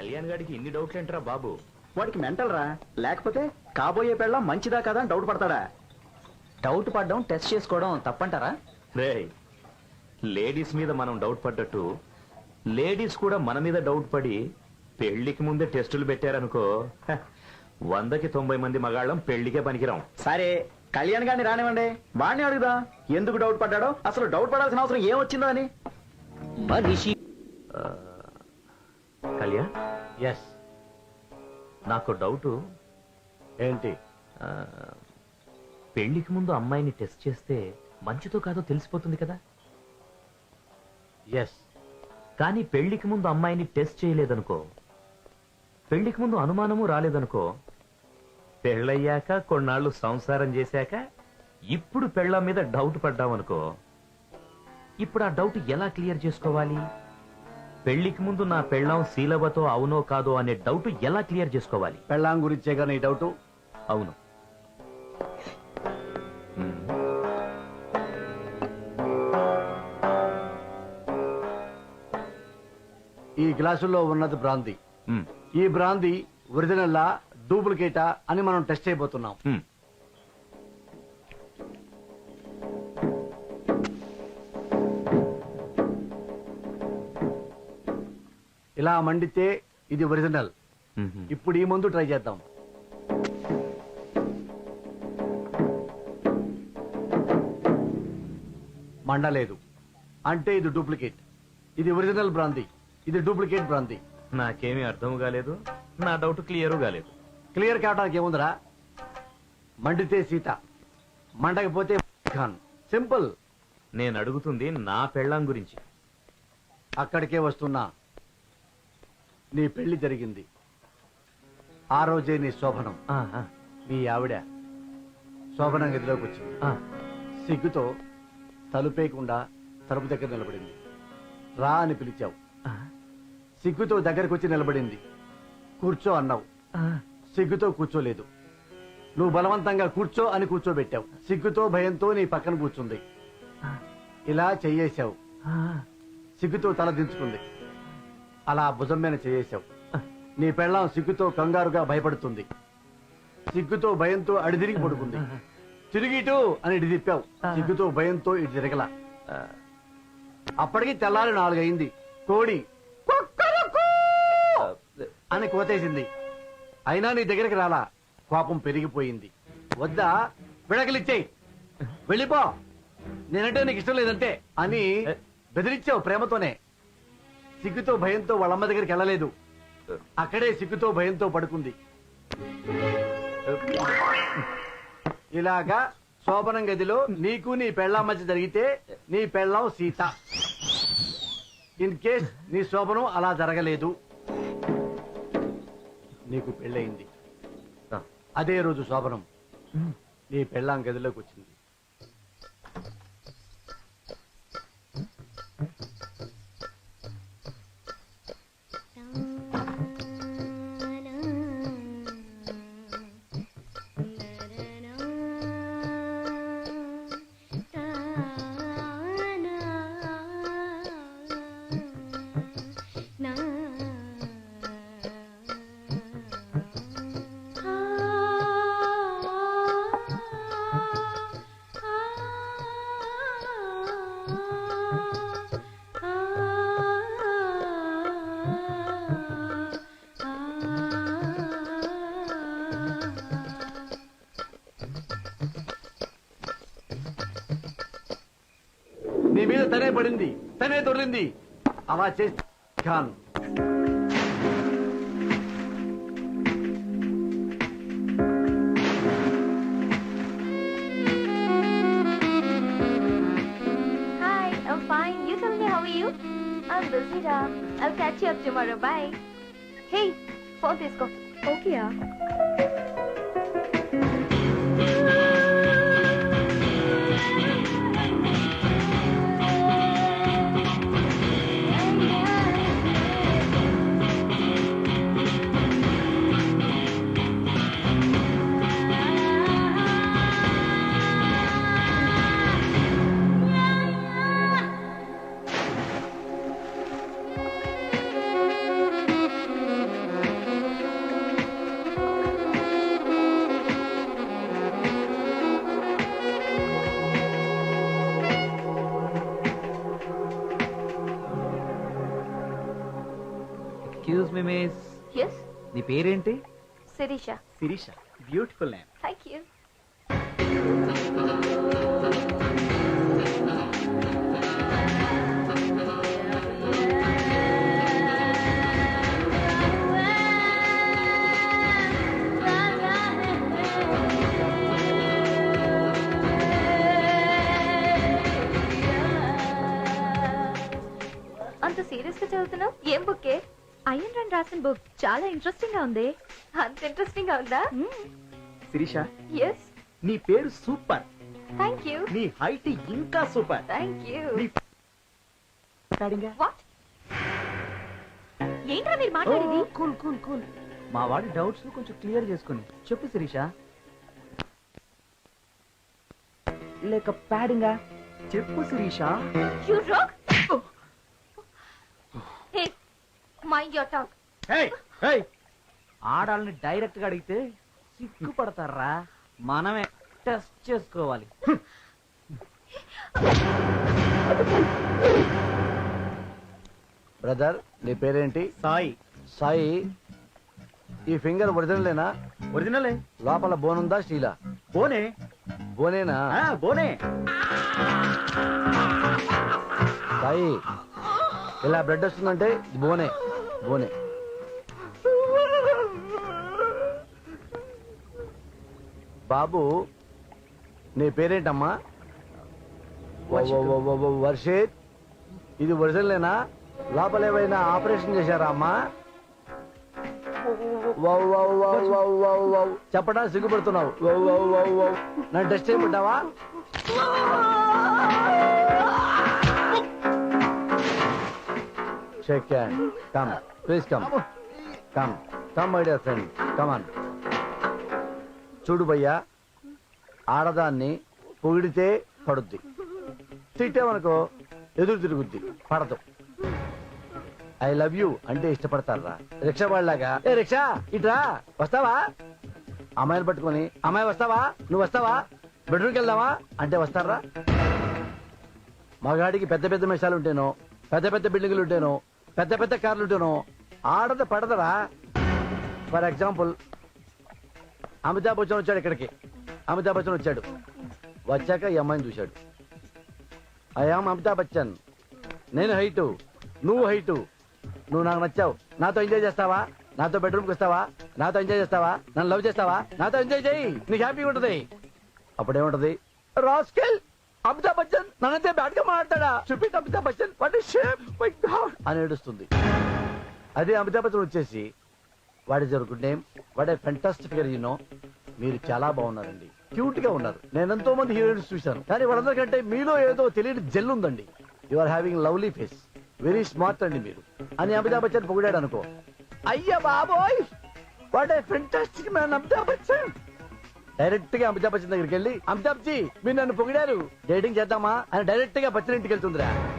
కళ్యాణ్ గాడికి ఇన్ని డౌట్లు ఏంట్రా బాబు? వాడికి మెంటల్ రా. లేకపోతే కాబోయే పెళ్ళం మంచిదా కదా అని డౌట్ పడతాడా? డౌట్ పడడం టెస్ట్ చేసుకోవడం తప్పంటారా? రే లేడీస్ మీద మనం డౌట్ పడ్డట్టు లేడీస్ కూడా మన మీద డౌట్ పడి పెళ్ళికి ముందే టెస్టులు పెట్టారనుకో హ, వందకి తొంభై మంది మగాళ్ళం పెళ్ళికే పనికిరాం. సరే కళ్యాణ్ గారిని రానివ్వండి. వాడిని అడుగుదా? ఎందుకు డౌట్ పడ్డాడో? అసలు డౌట్ పడాల్సిన అవసరం ఏమొచ్చిందో అని? మనిషి. ఆ, కళ్యాణ్? ఎస్ నాకు డౌట్. ఏంటి? పెళ్ళికి ముందు అమ్మాయిని టెస్ట్ చేస్తే మంచితో కాదో తెలిసిపోతుంది కదా? ఎస్ కానీ పెళ్ళికి ముందు అమ్మాయిని టెస్ట్ చేయలేదనుకో పెళ్ళికి ముందు అనుమానము రాలేదనుకో పెళ్ళయ్యాక కొన్నాళ్ళు సంసారం చేశాక ఇప్పుడు పెళ్ళ మీద డౌట్ పడ్డామనుకో ఇప్పుడు ఆ డౌట్ ఎలా క్లియర్ చేసుకోవాలి? పెళ్ళికి ముందు నా పెళ్ళాం శీలవతో అవునో కాదో అనే డౌట్ ఎలా క్లియర్ చేసుకోవాలి? పెళ్ళాం గురించే కానీ డౌట్ అవును. ఈ గ్లాసుల్లో ఉన్నది మ్మ్. ఈ బ్రాంతి ఒరిజినల్లా డూప్లికేటా అని మనం టెస్ట్ చేయబోతున్నాం. ఇలా మండితే ఇది ఒరిజినల్. ఇప్పుడు ఈ మందు ట్రై చేద్దాం. మండలేదు. అంటే ఇది డూప్లికేట్. ఇది ఒరిజినల్ బ్రాంతి. ఇది డూప్లికేట్ బ్రాంతి. నాకేమీ అర్థం కాలేదు. నా డౌట్ క్లియర్ కాలేదు. క్లియర్ కావడానికి ఏముందిరా? మండితే సీత. మండకపోతే ఖాన్. సింపుల్. నేను అడుగుతుంది నా పెళ్ళాం గురించి. అక్కడికే వస్తున్నా. నీ పెళ్ళి జరిగింది. ఆ రోజే నీ శోభనం. మీ ఆవిడ శోభనం గదిలోకి వచ్చింది. సిగ్గుతో తలుపేయకుండా తలుపు దగ్గర నిలబడింది. రా అని పిలిచావు. సిగ్గుతో దగ్గరకు వచ్చి నిలబడింది. కూర్చో అన్నావు. సిగ్గుతో కూర్చోలేదు. నువ్వు బలవంతంగా కూర్చో అని కూర్చోబెట్టావు. సిగ్గుతో భయంతో నీ పక్కన కూర్చుంది. ఇలా చెయ్యేశావు. సిగ్గుతో తల దించుకుంది. అలా భుజం మీద చేయేశావు. నీ పెళ్ళాం సిగ్గుతో కంగారుగా భయపడుతుంది. సిగ్గుతో భయంతో అడిదిరిగి పడుకుంది. తిరిగి ఇటు అని ఇటు తిప్పావు. సిగ్గుతో భయంతో ఇటు తిరగల. అప్పటికి తెల్లారి నాలుగయింది. కోడి అని కోతేసింది. అయినా నీ దగ్గరికి రాలా. కోపం పెరిగిపోయింది. వద్దా విడకలిచ్చేయి వెళ్ళిపో. నేనంటే నీకు ఇష్టం లేదంటే అని బెదిరించావు ప్రేమతోనే. సిగ్గుతో భయంతో వాళ్ళమ్మ దగ్గరికి వెళ్ళలేదు. అక్కడే సిగ్గుతో భయంతో పడుకుంది. ఇలాగా శోభనం గదిలో నీకు నీ పెళ్ళాం మధ్య జరిగితే నీ పెళ్ళాం సీత. ఇన్ కేస్ నీ శోభనం అలా జరగలేదు. నీకు పెళ్ళయింది. అదే రోజు శోభనం. నీ పెళ్ళాం గదిలోకి వచ్చింది. నీ మీద తనే పడింది తనే దొర్లింది అలా చేసి Khan Hi, I'm fine. You tell me how are you? I'm busy, Ra. I'll catch you up tomorrow. Bye. Hey, phone తీసుకో ఓకే మీ నీ పేరేంటి? Shirisha. Shirisha. Beautiful name thank you అంత సీరియస్గా చదువుతున్నావు? ఏం బుక్కే? అయ్యన్ రన్ రాసిన బుక్ చాలా ఇంట్రెస్టింగ్గా ఉంది. అంత ఇంట్రెస్టింగ్గా ఉందా? శిరీష ఎస్ నీ పేరు సూపర్. థ్యాంక్ యూ నీ హైట్ ఇంకా సూపర్. థ్యాంక్ యూ వాట్ ఏంట్రా మీరు మాట్లాడేది? కూల్ కూల్ కూల్ మా వాడి డౌట్స్ కొంచెం క్లియర్ చేసుకుని. చెప్పు శిరీష. లేక ప్యాడింగా చెప్పు Shirisha. You rock hey mind your hey. ఆడాలని డైరెక్ట్గా అడిగితే సిగ్గుపడతారా? మనమే టెస్ట్ చేసుకోవాలి. బ్రదర్ నీ పేరేంటి? సాయి. సాయి ఈ ఫింగర్ ఒరిజినలేనా ఒరిజినలే లోపల బోనుందా స్టీలా? బోనే బోనేనా ఆ, బోనే సాయి ఇలా బ్లడ్ వస్తుందంటే బోనే బోనే బాబు నీ పేరేంటమ్మా వర్షిత్ ఇది ఒరిజినలేనా లోపల ఏమైనా ఆపరేషన్ చేశారా అమ్మా. చెప్పడానికి సిగ్గుపడుతున్నావు. నన్ను టెస్ట్ చేయమంటావా shake hand come please come come come my dear friend come on చూడు భయ్యా ఆడదాన్ని పొగిడితే పడుద్ది. తిట్టామనుకో ఎదురు తిరుగుద్ది. పడదు. ఐ లవ్ యూ అంటే ఇష్టపడతారా? రిక్షా వాళ్ళలాగా. ఏ రిక్షా ఇట్రా వస్తావా? అమ్మాయిని పట్టుకొని అమ్మాయి వస్తావా? నువ్వు వస్తావా? బెడ్రూమ్కి వెళ్దావా అంటే వస్తారా? మగాడికి పెద్ద పెద్ద మిషాలు ఉంటేనో పెద్ద పెద్ద బిల్డింగులు ఉంటేనో పెద్ద పెద్ద కార్లు ఉంటేనో ఆడద పడదరా. ఫర్ ఎగ్జాంపుల్ అమితాబ్ బచ్చన్ వచ్చాడు ఇక్కడికి. అమితాబ్ బచ్చన్ వచ్చాడు. వచ్చాక ఈ అమ్మాయిని చూశాడు. I am Amitabh Bachchan. నేను హైటు. నువ్వు హైటు. నువ్వు నాకు నచ్చావు. నాతో ఎంజాయ్ చేస్తావా? నాతో బెడ్రూమ్కి వస్తావా? నాతో ఎంజాయ్ చేస్తావా? నన్ను లవ్ చేస్తావా? నాతో ఎంజాయ్ చేయి. నీకు హ్యాపీగా ఉంటుంది. అప్పుడేముంటది రాస్కెల్! అమితాబ్ బచ్చన్ నన్నైతే బ్యాడ్గా మాట్లాడా. చూపి Amitabh Bachchan. What shape? My god! అని ఏడుస్తుంది. అదే అమితాబ్ వచ్చేసి what is your good name what a fantastic figure you know మీరు చాలా బాగున్నారండి. క్యూట్గా ఉన్నారు. నేను ఎంతో మంది హీరోయిన్స్ చూశాను. కానీ వాళ్ళందరికంటే మీలో ఏదో తెలియని జెల్ ఉందండి. You are having lovely face very smart అండి మీరు. అని అమితాబ్ బచ్చన్ పొగిడాడు అనుకో. అయ్యా బాబోయ్! What a fantastic man Amitabh Bachchan. డైరెక్ట్గా అమితాబ్ బచ్చన్ దగ్గరికి వెళ్ళి అమితాబ్ జీ మీరు నన్ను పొగిడారు. డేటింగ్ చేద్దామా? అని డైరెక్ట్గా బచ్చన్ ఇంటికి వెళ్తుందిరా.